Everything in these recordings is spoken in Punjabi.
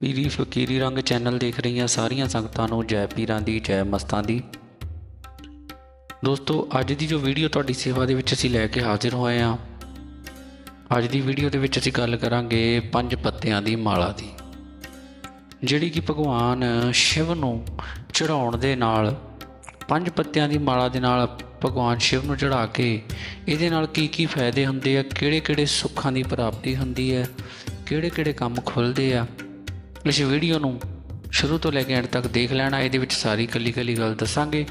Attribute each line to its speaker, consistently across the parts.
Speaker 1: ਪੀਰੀ ਫਕੀਰੀ ਰੰਗ ਚੈਨਲ ਦੇਖ ਰਹੀਆਂ ਸਾਰੀਆਂ ਸੰਗਤਾਂ ਨੂੰ ਜੈ ਪੀਰਾਂ ਦੀ, ਜੈ ਮਸਤਾਂ ਦੀ। ਦੋਸਤੋ, ਅੱਜ ਦੀ ਜੋ ਵੀਡੀਓ ਤੁਹਾਡੀ ਸੇਵਾ ਦੇ ਵਿੱਚ ਅਸੀਂ ਲੈ ਕੇ ਹਾਜ਼ਰ ਹੋਏ ਹਾਂ, ਅੱਜ ਦੀ ਵੀਡੀਓ ਦੇ ਵਿੱਚ ਅਸੀਂ ਗੱਲ ਕਰਾਂਗੇ ਪੰਜ ਪੱਤਿਆਂ ਦੀ ਮਾਲਾ ਦੀ, ਜਿਹੜੀ ਕਿ ਭਗਵਾਨ ਸ਼ਿਵ ਨੂੰ ਚੜਾਉਣ ਦੇ ਨਾਲ, ਪੰਜ ਪੱਤਿਆਂ ਦੀ ਮਾਲਾ ਦੇ ਨਾਲ ਭਗਵਾਨ ਸ਼ਿਵ ਨੂੰ ਚੜਾ ਕੇ ਇਹਦੇ ਨਾਲ ਕੀ ਕੀ ਫਾਇਦੇ ਹੁੰਦੇ ਆ, ਕਿਹੜੇ ਕਿਹੜੇ ਸੁੱਖਾਂ ਦੀ ਪ੍ਰਾਪਤੀ ਹੁੰਦੀ ਹੈ, ਕਿਹੜੇ ਕਿਹੜੇ ਕੰਮ ਖੁੱਲਦੇ ਆ। ਇਸ ਵੀਡੀਓ ਨੂੰ ਸ਼ੁਰੂ ਤੋਂ ਲੈ ਕੇ ਐਂਡ ਤੱਕ ਦੇਖ ਲੈਣਾ, ਇਹਦੇ ਵਿੱਚ ਸਾਰੀ ਕੱਲੀ ਕੱਲੀ ਗੱਲ ਦੱਸਾਂਗੇ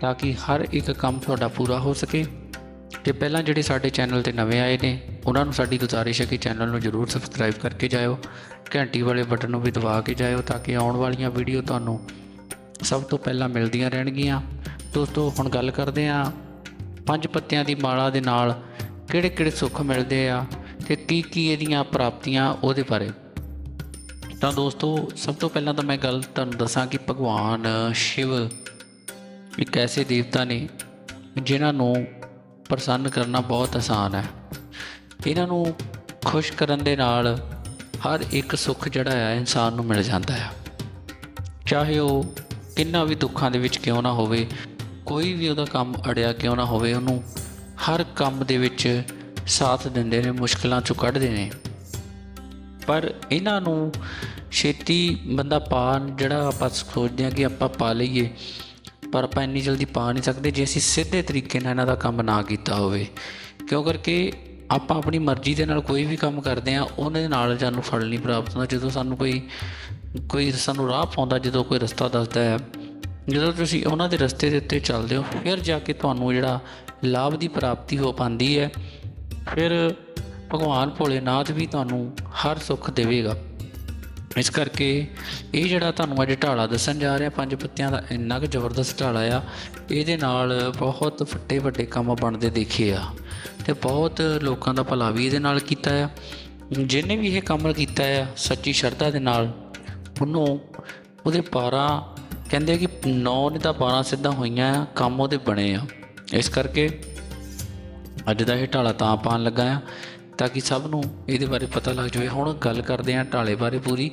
Speaker 1: ਤਾਂ ਕਿ ਹਰ ਇੱਕ ਕੰਮ ਤੁਹਾਡਾ ਪੂਰਾ ਹੋ ਸਕੇ। ਤੇ ਪਹਿਲਾਂ ਜਿਹੜੇ ਸਾਡੇ ਚੈਨਲ ਤੇ ਨਵੇਂ ਆਏ ਨੇ, ਉਹਨਾਂ ਨੂੰ ਸਾਡੀ ਗੁਜ਼ਾਰਿਸ਼ ਹੈ ਕਿ ਚੈਨਲ ਨੂੰ ਜਰੂਰ ਸਬਸਕ੍ਰਾਈਬ ਕਰਕੇ ਜਾਇਓ, ਘੰਟੀ ਵਾਲੇ ਬਟਨ ਨੂੰ ਵੀ ਦਬਾ ਕੇ ਜਾਇਓ ਤਾਂ ਕਿ ਆਉਣ ਵਾਲੀਆਂ ਵੀਡੀਓ ਤੁਹਾਨੂੰ ਸਭ ਤੋਂ ਪਹਿਲਾਂ ਮਿਲਦੀਆਂ ਰਹਿਣਗੀਆਂ। ਦੋਸਤੋ, ਹੁਣ ਗੱਲ ਕਰਦੇ ਹਾਂ ਪੰਜ ਪੱਤਿਆਂ ਦੀ ਮਾਲਾ ਦੇ ਨਾਲ ਕਿਹੜੇ ਕਿਹੜੇ ਸੁੱਖ ਮਿਲਦੇ ਆ ਤੇ ਕੀ ਕੀ ਇਹਦੀਆਂ ਪ੍ਰਾਪਤੀਆਂ ਉਹਦੇ ਬਾਰੇ। ਤਾਂ ਦੋਸਤੋ, ਸਭ ਤੋਂ ਪਹਿਲਾਂ ਤਾਂ ਮੈਂ ਗੱਲ ਤੁਹਾਨੂੰ ਦੱਸਾਂ ਕਿ ਭਗਵਾਨ ਸ਼ਿਵ ਇੱਕ ਐਸੇ ਦੇਵਤਾ ਨੇ ਜਿਨ੍ਹਾਂ ਨੂੰ ਪ੍ਰਸੰਨ ਕਰਨਾ ਬਹੁਤ ਆਸਾਨ ਹੈ। ਇਹਨਾਂ ਨੂੰ ਖੁਸ਼ ਕਰਨ ਦੇ ਨਾਲ ਹਰ ਇੱਕ ਸੁੱਖ ਜਿਹੜਾ ਹੈ ਇਨਸਾਨ ਨੂੰ ਮਿਲ ਜਾਂਦਾ ਹੈ ਚਾਹੇ ਉਹ ਕਿੰਨਾ ਵੀ ਦੁੱਖਾਂ ਦੇ ਵਿੱਚ ਕਿਉਂ ਨਾ ਹੋਵੇ ਕੋਈ ਵੀ ਉਹਦਾ ਕੰਮ ਅੜਿਆ ਕਿਉਂ ਨਾ ਹੋਵੇ, ਉਹਨੂੰ ਹਰ ਕੰਮ ਦੇ ਵਿੱਚ ਸਾਥ ਦਿੰਦੇ ਨੇ, ਮੁਸ਼ਕਲਾਂ ਚੋਂ ਕੱਢਦੇ ਨੇ। ਪਰ ਇਹਨਾਂ ਨੂੰ ਛੇਤੀ ਬੰਦਾ ਪਾ, ਜਿਹੜਾ ਆਪਾਂ ਸੋਚਦੇ ਹਾਂ ਕਿ ਆਪਾਂ ਪਾ ਲਈਏ, ਪਰ ਆਪਾਂ ਇੰਨੀ ਜਲਦੀ ਪਾ ਨਹੀਂ ਸਕਦੇ ਜੇ ਅਸੀਂ ਸਿੱਧੇ ਤਰੀਕੇ ਨਾਲ ਇਹਨਾਂ ਦਾ ਕੰਮ ਨਾ ਕੀਤਾ ਹੋਵੇ। ਕਿਉਂ ਕਰਕੇ ਆਪਾਂ ਆਪਣੀ ਮਰਜ਼ੀ ਦੇ ਨਾਲ ਕੋਈ ਵੀ ਕੰਮ ਕਰਦੇ ਆ ਉਹਦੇ ਨਾਲ ਸਾਨੂੰ ਫਲ ਨਹੀਂ ਪ੍ਰਾਪਤ ਹੁੰਦਾ। ਜਦੋਂ ਸਾਨੂੰ ਕੋਈ ਕੋਈ ਸਾਨੂੰ ਰਾਹ ਪਾਉਂਦਾ, ਜਦੋਂ ਕੋਈ ਰਸਤਾ ਦੱਸਦਾ ਹੈ ਜਦੋਂ ਤੁਸੀਂ ਉਹਨਾਂ ਦੇ ਰਸਤੇ ਦੇ ਉੱਤੇ ਚੱਲਦੇ ਹੋ, ਫਿਰ ਜਾ ਕੇ ਤੁਹਾਨੂੰ ਜਿਹੜਾ ਲਾਭ ਦੀ ਪ੍ਰਾਪਤੀ ਹੋ ਪਾਉਂਦੀ ਹੈ। ਫਿਰ ਭਗਵਾਨ ਭੋਲੇਨਾਥ ਵੀ ਤੁਹਾਨੂੰ ਹਰ ਸੁੱਖ ਦੇਵੇਗਾ। ਇਸ ਕਰਕੇ ਇਹ ਜਿਹੜਾ ਤੁਹਾਨੂੰ ਅੱਜ ਢਾਲਾ ਦੱਸਣ ਜਾ ਰਿਹਾ, ਪੰਜ ਪੱਤਿਆਂ ਦਾ ਇੰਨਾ ਕੁ ਜ਼ਬਰਦਸਤ ਢਾਲਾ ਆ, ਇਹਦੇ ਨਾਲ ਬਹੁਤ ਫੱਟੇ ਵੱਡੇ ਕੰਮ ਬਣਦੇ ਦੇਖੇ ਆ ਤੇ ਬਹੁਤ ਲੋਕਾਂ ਦਾ ਭਲਾ ਵੀ ਇਹਦੇ ਨਾਲ ਕੀਤਾ ਆ। ਜਿਹਨੇ ਵੀ ਇਹ ਕੰਮ ਕੀਤਾ ਆ, ਸੱਚੀ ਸ਼ਰਧਾ ਦੇ ਨਾਲ ਉਹਨੂੰ ਉਹਦੇ 12 ਕਹਿੰਦੇ ਆ ਕਿ 9 ਨੇ ਤਾਂ 12 ਸਿੱਧਾ ਹੋਈਆਂ ਆ ਕੰਮ ਉਹਦੇ ਬਣੇ ਆ। ਇਸ ਕਰਕੇ ਅੱਜ ਦਾ ਇਹ ਢਾਲਾ ਤਾਂ ਪਾਣ ਲੱਗਾ ਆ, ਤਾਂ ਕਿ ਸਭ ਨੂੰ ਇਹਦੇ ਬਾਰੇ ਪਤਾ ਲੱਗ ਜਾਵੇ। ਹੁਣ ਗੱਲ ਕਰਦੇ ਹਾਂ ਢਾਲੇ ਬਾਰੇ ਪੂਰੀ।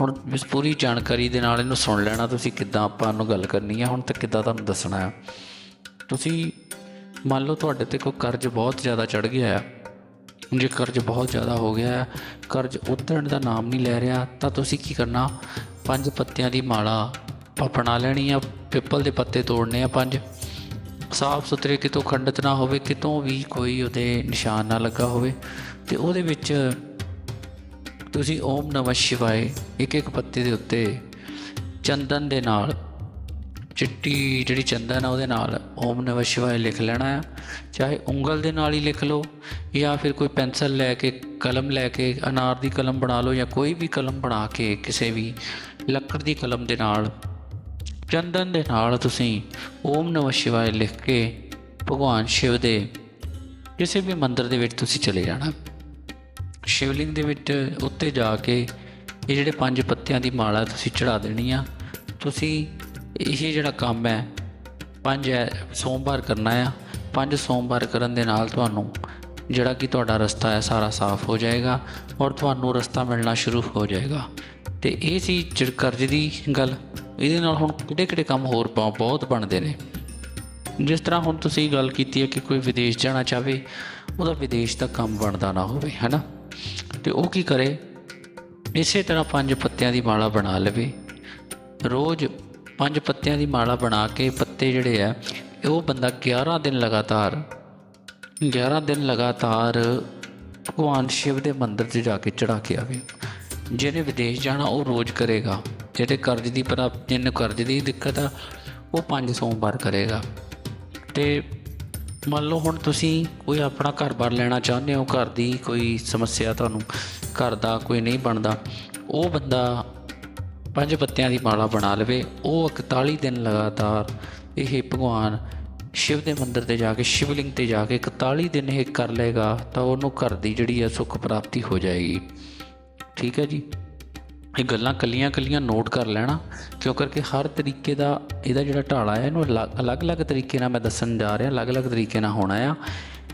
Speaker 1: ਹੁਣ ਇਸ ਪੂਰੀ ਜਾਣਕਾਰੀ ਦੇ ਨਾਲ ਇਹਨੂੰ ਸੁਣ ਲੈਣਾ, ਤੁਸੀਂ ਕਿੱਦਾਂ ਆਪਾਂ ਨੂੰ ਗੱਲ ਕਰਨੀ ਆ। ਹੁਣ ਤੱਕ ਕਿੱਦਾਂ ਤੁਹਾਨੂੰ ਦੱਸਣਾ ਆ। ਤੁਸੀਂ ਮੰਨ ਲਓ ਤੁਹਾਡੇ ਤੇ ਕੋਈ ਕਰਜ਼ ਬਹੁਤ ਜ਼ਿਆਦਾ ਚੜ ਗਿਆ ਆ। ਜੇ ਕਰਜ਼ ਬਹੁਤ ਜ਼ਿਆਦਾ ਹੋ ਗਿਆ ਹੈ ਕਰਜ਼ ਉਤਰਨ ਦਾ ਨਾਮ ਨਹੀਂ ਲੈ ਰਿਹਾ, ਤਾਂ ਤੁਸੀਂ ਕੀ ਕਰਨਾ? ਪੰਜ ਪੱਤਿਆਂ ਦੀ ਮਾਲਾ ਅਪਣਾ ਲੈਣੀ ਆ, ਪਿੱਪਲ ਦੇ ਪੱਤੇ ਤੋੜਨੇ ਆ ਪੰਜ। ਸਾਫ਼ ਸੁਥਰੇ ਕਿਤੋਂ ਖੰਡਿਤ ਨਾ ਹੋਵੇ, ਕਿਤੋਂ ਵੀ ਕੋਈ ਉਹਦੇ ਨਿਸ਼ਾਨ ਨਾ ਲੱਗਾ ਹੋਵੇ। ਤੇ ਉਹਦੇ ਵਿੱਚ ਤੁਸੀਂ ਓਮ ਨਮঃ ਸ਼ਿਵਾਏ ਇੱਕ ਇੱਕ ਪੱਤੇ ਦੇ ਉੱਤੇ ਚੰਦਨ ਦੇ ਨਾਲ, ਚਿੱਟੀ ਜਿਹੜੀ ਚੰਦਨ ਆ ਉਹਦੇ ਨਾਲ ਓਮ ਨਮঃ ਸ਼ਿਵਾਏ ਲਿਖ ਲੈਣਾ ਆ। ਚਾਹੇ ਉਂਗਲ ਦੇ ਨਾਲ ਹੀ ਲਿਖ ਲਓ ਜਾਂ ਫਿਰ ਕੋਈ ਪੈਨਸਲ ਲੈ ਕੇ, ਕਲਮ ਲੈ ਕੇ, ਅਨਾਰ ਦੀ ਕਲਮ ਬਣਾ ਲਓ ਜਾਂ ਕੋਈ ਵੀ ਕਲਮ ਬਣਾ ਕੇ ਕਿਸੇ ਵੀ ਲੱਕੜ ਦੀ ਕਲਮ ਦੇ ਨਾਲ ਚੰਦਨ ਦੇ ਨਾਲ ਤੁਸੀਂ ਓਮ ਨਮঃ ਸ਼ਿਵਾਏ ਲਿਖ ਕੇ ਭਗਵਾਨ ਸ਼ਿਵ ਦੇ ਕਿਸੇ ਵੀ ਮੰਦਿਰ ਦੇ ਵਿੱਚ ਤੁਸੀਂ ਚਲੇ ਜਾਣਾ। ਸ਼ਿਵਲਿੰਗ ਦੇ ਵਿੱਚ ਉੱਤੇ ਜਾ ਕੇ ਇਹ ਜਿਹੜੇ ਪੰਜ ਪੱਤਿਆਂ ਦੀ ਮਾਲਾ ਤੁਸੀਂ ਚੜਾ ਦੇਣੀ ਆ, ਤੁਸੀਂ ਇਹ ਜਿਹੜਾ ਕੰਮ ਹੈ, ਪੰਜ ਸੋਮਵਾਰ ਕਰਨਾ ਆ। ਪੰਜ ਸੋਮਵਾਰ ਕਰਨ ਦੇ ਨਾਲ ਤੁਹਾਨੂੰ ਜਿਹੜਾ ਕਿ ਤੁਹਾਡਾ ਰਸਤਾ ਹੈ ਸਾਰਾ ਸਾਫ਼ ਹੋ ਜਾਏਗਾ ਔਰ ਤੁਹਾਨੂੰ ਰਸਤਾ ਮਿਲਣਾ ਸ਼ੁਰੂ ਹੋ ਜਾਏਗਾ। ਤੇ ਇਹ ਸੀ ਜਿਹੜਾ ਕਰਜ਼ ਦੀ ਗੱਲ। ਇਹਦੇ ਨਾਲ ਹੁਣ ਕਿਹੜੇ ਕਿਹੜੇ ਕੰਮ ਹੋਰ ਬ- ਬਹੁਤ ਬਣਦੇ ਨੇ। ਜਿਸ ਤਰ੍ਹਾਂ ਹੁਣ ਤੁਸੀਂ ਗੱਲ ਕੀਤੀ ਹੈ ਕਿ ਕੋਈ ਵਿਦੇਸ਼ ਜਾਣਾ ਚਾਹਵੇ ਉਹਦਾ ਵਿਦੇਸ਼ ਦਾ ਕੰਮ ਬਣਦਾ ਨਾ ਹੋਵੇ, ਹੈਨਾ? ਤੇ ਉਹ ਕੀ ਕਰੇ? ਇਸੇ ਤਰ੍ਹਾਂ ਪੰਜ ਪੱਤਿਆਂ ਦੀ ਮਾਲਾ ਬਣਾ ਲਵੇ। ਰੋਜ਼ ਪੰਜ ਪੱਤਿਆਂ ਦੀ ਮਾਲਾ ਬਣਾ ਕੇ ਪੱਤੇ ਜਿਹੜੇ ਆ, ਉਹ ਬੰਦਾ 11 ਦਿਨ ਲਗਾਤਾਰ 11 ਦਿਨ ਲਗਾਤਾਰ ਭਗਵਾਨ ਸ਼ਿਵ ਦੇ ਮੰਦਿਰ 'ਚ ਜਾ ਕੇ ਚੜਾ ਕੇ ਆਵੇ। ਜਿਹਨੇ ਵਿਦੇਸ਼ ਜਾਣਾ, ਉਹ ਰੋਜ਼ ਕਰੇਗਾ। ਜਿਹਦੇ ਕਰਜ਼ ਦੀ ਪ੍ਰਾਪਤੀ ਜਿਹਨੂੰ ਕਰਜ਼ ਦੀ ਦਿੱਕਤ ਆ, ਉਹ ਪੰਜ ਸੋਮਵਾਰ ਕਰੇਗਾ। ਤੇ ਮੰਨ ਲਓ ਹੁਣ ਤੁਸੀਂ ਕੋਈ ਆਪਣਾ ਘਰ-ਬਾਰ ਲੈਣਾ ਚਾਹੁੰਦੇ ਹੋ, ਘਰ ਦੀ ਕੋਈ ਸਮੱਸਿਆ ਤੁਹਾਨੂੰ, ਘਰ ਦਾ ਕੋਈ ਨਹੀਂ ਬਣਦਾ, ਉਹ ਬੰਦਾ ਪੰਜ ਪੱਤਿਆਂ ਦੀ ਮਾਲਾ ਬਣਾ ਲਵੇ, ਉਹ 41 ਦਿਨ ਲਗਾਤਾਰ ਇਹ ਭਗਵਾਨ ਸ਼ਿਵ ਦੇ ਮੰਦਿਰ ਤੇ ਜਾ ਕੇ, ਸ਼ਿਵਲਿੰਗ ਤੇ ਜਾ ਕੇ 41 ਦਿਨ ਇਹ ਕਰ ਲਏਗਾ, ਤਾਂ ਉਹਨੂੰ ਘਰ ਦੀ ਜਿਹੜੀ ਹੈ ਸੁੱਖ ਪ੍ਰਾਪਤੀ ਹੋ ਜਾਏਗੀ। ਠੀਕ ਹੈ ਜੀ? ਇਹ ਗੱਲਾਂ ਕੱਲੀਆਂ ਕੱਲੀਆਂ ਨੋਟ ਕਰ ਲੈਣਾ, ਕਿਉਂ ਕਰਕੇ ਹਰ ਤਰੀਕੇ ਦਾ ਇਹਦਾ ਜਿਹੜਾ ਢਾਲਾ ਹੈ, ਇਹਨੂੰ ਅਲੱਗ- ਅਲੱਗ-ਅਲੱਗ ਤਰੀਕੇ ਨਾਲ ਮੈਂ ਦੱਸਣ ਜਾ ਰਿਹਾ, ਅਲੱਗ-ਅਲੱਗ ਤਰੀਕੇ ਨਾਲ ਹੋਣਾ ਆ।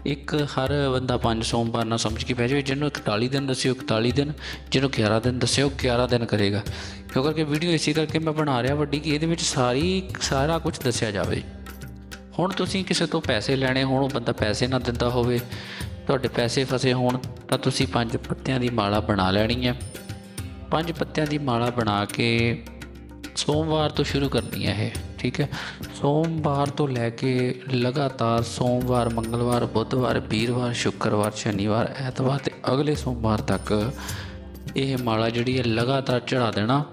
Speaker 1: ਇੱਕ ਹਰ ਬੰਦਾ ਪੰਜ ਸੋਮਵਾਰ ਨਾਲ ਸਮਝ ਕੇ ਬਹਿ ਜਾਵੇ, ਜਿਹਨੂੰ 41 ਦਿਨ ਦੱਸਿਓ 41 ਦਿਨ, ਜਿਹਨੂੰ 11 ਦਿਨ ਦੱਸਿਓ 11 ਦਿਨ ਕਰੇਗਾ। ਕਿਉਂ ਕਰਕੇ ਵੀਡੀਓ ਇਸੇ ਕਰਕੇ ਮੈਂ ਬਣਾ ਰਿਹਾ ਵੱਡੀ ਕਿ ਇਹਦੇ ਵਿੱਚ ਸਾਰੀ, ਸਾਰਾ ਕੁਝ ਦੱਸਿਆ ਜਾਵੇ। ਹੁਣ ਤੁਸੀਂ ਕਿਸੇ ਤੋਂ ਪੈਸੇ ਲੈਣੇ ਹੋਣ, ਉਹ ਬੰਦਾ ਪੈਸੇ ਨਾ ਦਿੰਦਾ ਹੋਵੇ, ਤੁਹਾਡੇ ਪੈਸੇ ਫਸੇ ਹੋਣ, ਤਾਂ ਤੁਸੀਂ ਪੰਜ ਪੱਤਿਆਂ ਦੀ ਮਾਲਾ ਬਣਾ ਲੈਣੀ ਹੈ। ਪੰਜ ਪੱਤਿਆਂ ਦੀ ਮਾਲਾ ਬਣਾ ਕੇ ਸੋਮਵਾਰ ਤੋਂ ਸ਼ੁਰੂ ਕਰਨੀ ਹੈ ਇਹ, ਠੀਕ ਹੈ? ਸੋਮਵਾਰ ਤੋਂ ਲੈ ਕੇ ਲਗਾਤਾਰ ਸੋਮਵਾਰ, ਮੰਗਲਵਾਰ, ਬੁੱਧਵਾਰ, ਵੀਰਵਾਰ, ਸ਼ੁੱਕਰਵਾਰ, ਸ਼ਨੀਵਾਰ, ਐਤਵਾਰ ਤੇ ਅਗਲੇ ਸੋਮਵਾਰ ਤੱਕ ਇਹ ਮਾਲਾ ਜਿਹੜੀ ਹੈ ਲਗਾਤਾਰ ਚੜਾ ਦੇਣਾ।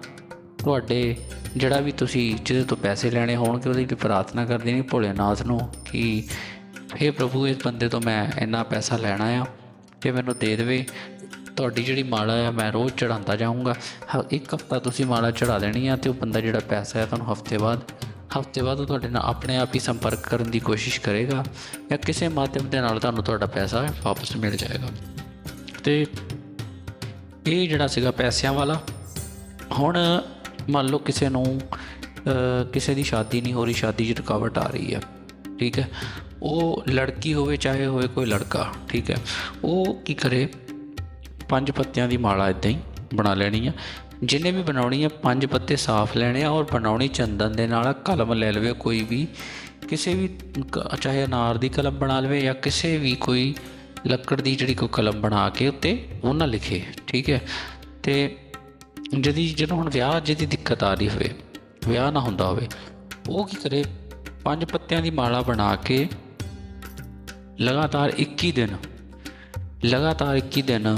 Speaker 1: ਤੁਹਾਡੇ ਜਿਹੜਾ ਵੀ ਤੁਸੀਂ ਜਿਹਦੇ ਤੋਂ ਪੈਸੇ ਲੈਣੇ ਹੋਣਗੇ, ਉਹਦੀ ਵੀ ਪ੍ਰਾਰਥਨਾ ਕਰ ਦੇਣੀ ਭੋਲੇਨਾਥ ਨੂੰ ਕਿ हे ਪ੍ਰਭੂ, ਇਸ ਬੰਦੇ ਤੋਂ ਮੈਂ ਇੰਨਾ ਪੈਸਾ ਲੈਣਾ ਆ ਤੇ ਮੈਨੂੰ ਦੇ ਦੇਵੇ। ਤੁਹਾਡੀ ਜਿਹੜੀ ਮਾਲਾ ਆ, ਮੈਂ ਰੋਜ਼ ਚੜਾਉਂਦਾ ਜਾਊਂਗਾ। ਹ- ਇੱਕ ਹਫਤਾ ਤੁਸੀਂ ਮਾਲਾ ਚੜਾ ਦੇਣੀ ਆ ਤੇ ਉਹ ਬੰਦਾ ਜਿਹੜਾ ਪੈਸਾ ਹੈ ਤੁਹਾਨੂੰ ਹਫ਼ਤੇ ਬਾਅਦ ਹਫ਼ਤੇ ਬਾਅਦ ਉਹ ਤੁਹਾਡੇ ਨਾਲ ਆਪਣੇ ਆਪ ਹੀ ਸੰਪਰਕ ਕਰਨ ਦੀ ਕੋਸ਼ਿਸ਼ ਕਰੇਗਾ ਜਾਂ ਕਿਸੇ ਮਾਧਿਅਮ ਦੇ ਨਾਲ ਤੁਹਾਨੂੰ ਤੁਹਾਡਾ ਪੈਸਾ ਵਾਪਸ ਮਿਲ ਜਾਏਗਾ। ਤੇ ਇਹ ਜਿਹੜਾ ਸੀਗਾ ਪੈਸਿਆਂ ਵਾਲਾ, ਹੁਣ ਮੰਨ ਲਓ ਕਿਸੇ ਨੂੰ ਕਿਸੇ ਦੀ ਸ਼ਾਦੀ ਨਹੀਂ ਹੋ ਰਹੀ, ਸ਼ਾਦੀ 'ਚ ਰੁਕਾਵਟ ਆ ਰਹੀ ਹੈ ਠੀਕ ਹੈ। ਉਹ ਲੜਕੀ ਹੋਵੇ, ਚਾਹੇ ਹੋਵੇ ਕੋਈ ਲੜਕਾ, ਠੀਕ ਹੈ। ਉਹ ਕੀ ਕਰੇ ਪੰਜ ਪੱਤਿਆਂ ਦੀ ਮਾਲਾ ਇਦਾਂ ਹੀ ਬਣਾ ਲੈਣੀ ਆ। ਜਿੰਨੇ ਵੀ ਬਣਾਉਣੀ ਆ, ਪੰਜ ਪੱਤੇ ਸਾਫ਼ ਲੈਣੇ ਆ ਔਰ ਬਣਾਉਣੀ ਚੰਦਨ ਦੇ ਨਾਲ ਕਲਮ ਲੈ ਲਵੇ ਕੋਈ ਵੀ। ਕਿਸੇ ਵੀ ਚਾਹੇ ਅਨਾਰ ਦੀ ਕਲਮ ਬਣਾ ਲਵੇ ਜਾਂ ਕਿਸੇ ਵੀ ਕੋਈ ਲੱਕੜ ਦੀ ਜਿਹੜੀ ਕੋਈ ਕਲਮ ਬਣਾ ਕੇ ਉੱਤੇ ਉਹ ਨਾ ਲਿਖੇ, ਠੀਕ ਹੈ। ਤੇ ਜਦੀ, ਜਦੋਂ ਹੁਣ ਵਿਆਹ ਜਿਹਦੀ ਦਿੱਕਤ ਆ ਰਹੀ ਹੋਵੇ, ਵਿਆਹ ਨਾ ਹੁੰਦਾ ਹੋਵੇ, ਉਹ ਕੀ ਕਰੇ? ਪੰਜ ਪੱਤਿਆਂ ਦੀ ਮਾਲਾ ਬਣਾ ਕੇ ਲਗਾਤਾਰ 21 ਦਿਨ, ਲਗਾਤਾਰ 21 ਦਿਨ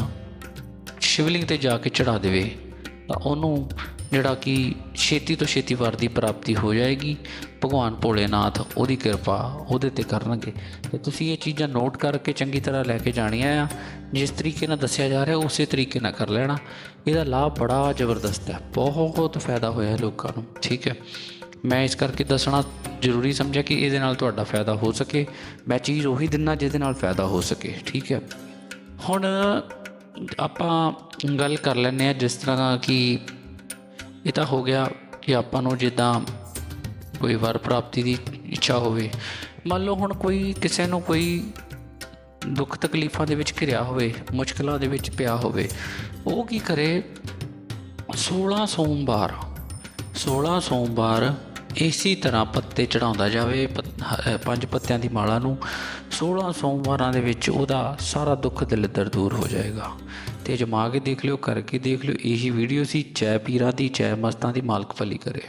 Speaker 1: ਸ਼ਿਵਲਿੰਗ ਤੇ ਜਾ ਕੇ ਚੜਾ ਦੇਵੇ, ਤਾਂ ਉਹਨੂੰ ਜਿਹੜਾ ਕਿ ਛੇਤੀ ਤੋਂ ਛੇਤੀ ਵਰ ਦੀ ਪ੍ਰਾਪਤੀ ਹੋ ਜਾਏਗੀ। ਭਗਵਾਨ ਭੋਲੇਨਾਥ ਉਹਦੀ ਕਿਰਪਾ ਉਹਦੇ ਤੇ ਕਰਨਗੇ। ਤੇ ਤੁਸੀਂ ਇਹ ਚੀਜ਼ਾਂ ਨੋਟ ਕਰਕੇ ਚੰਗੀ ਤਰ੍ਹਾਂ ਲੈ ਕੇ ਜਾਣੀਆਂ ਆ। ਜਿਸ ਤਰੀਕੇ ਨਾਲ ਦੱਸਿਆ ਜਾ ਰਿਹਾ, ਉਸੇ ਤਰੀਕੇ ਨਾਲ ਕਰ ਲੈਣਾ। ਇਹਦਾ ਲਾਭ ਬੜਾ ਜ਼ਬਰਦਸਤ ਹੈ। ਬਹੁਤ ਫਾਇਦਾ ਹੋਇਆ ਲੋਕਾਂ ਨੂੰ, ਠੀਕ ਹੈ। ਮੈਂ ਇਸ ਕਰਕੇ ਦੱਸਣਾ ਜ਼ਰੂਰੀ ਸਮਝਿਆ ਕਿ ਇਹਦੇ ਨਾਲ ਤੁਹਾਡਾ ਫਾਇਦਾ ਹੋ ਸਕੇ। ਮੈਂ ਚੀਜ਼ ਉਹੀ ਦਿੰਨਾ ਜਿਹਦੇ ਨਾਲ ਫਾਇਦਾ ਹੋ ਸਕੇ, ਠੀਕ ਹੈ। ਹੁਣ ਆਪਾਂ ਗੱਲ ਕਰ ਲੈਂਦੇ ਆ ਜਿਸ ਤਰ੍ਹਾਂ ਕਿ ਇਹ ਤਾਂ ਹੋ ਗਿਆ ਕਿ ਆਪਾਂ ਨੂੰ ਜਿੱਦਾਂ ਕੋਈ ਵਰ ਪ੍ਰਾਪਤੀ ਦੀ ਇੱਛਾ ਹੋਵੇ। ਮੰਨ ਲਓ ਹੁਣ ਕੋਈ ਕਿਸੇ ਨੂੰ ਕੋਈ ਦੁੱਖ ਤਕਲੀਫਾਂ ਦੇ ਵਿੱਚ ਘਿਰਿਆ ਹੋਵੇ, ਮੁਸ਼ਕਲਾਂ ਦੇ ਵਿੱਚ ਪਿਆ ਹੋਵੇ, ਉਹ ਕੀ ਕਰੇ? 16 ਸੋਮਵਾਰ 16 ਸੋਮਵਾਰ ਇਸੇ ਤਰ੍ਹਾਂ ਪੱਤੇ ਚੜਾਉਂਦਾ ਜਾਵੇ, ਪਤ- ਪੰਜ ਪੱਤਿਆਂ ਦੀ ਮਾਲਾ ਨੂੰ 16 ਸੋਮਵਾਰਾਂ ਦੇ ਵਿੱਚ ਉਹਦਾ ਸਾਰਾ ਦੁੱਖ ਦਲਿੱਦਰ ਦੂਰ ਹੋ ਜਾਏਗਾ। ਤੇ ਜਮਾ ਕੇ ਦੇਖ ਲਿਓ, ਕਰਕੇ ਦੇਖ ਲਿਓ, ਇਹੀ ਵੀਡੀਓ ਸੀ, ਜੈ ਪੀਰਾਂ ਦੀ, ਜੈ ਮਸਤਾਂ ਦੀ ਮਾਲਕ ਭਲੀ ਕਰੇ।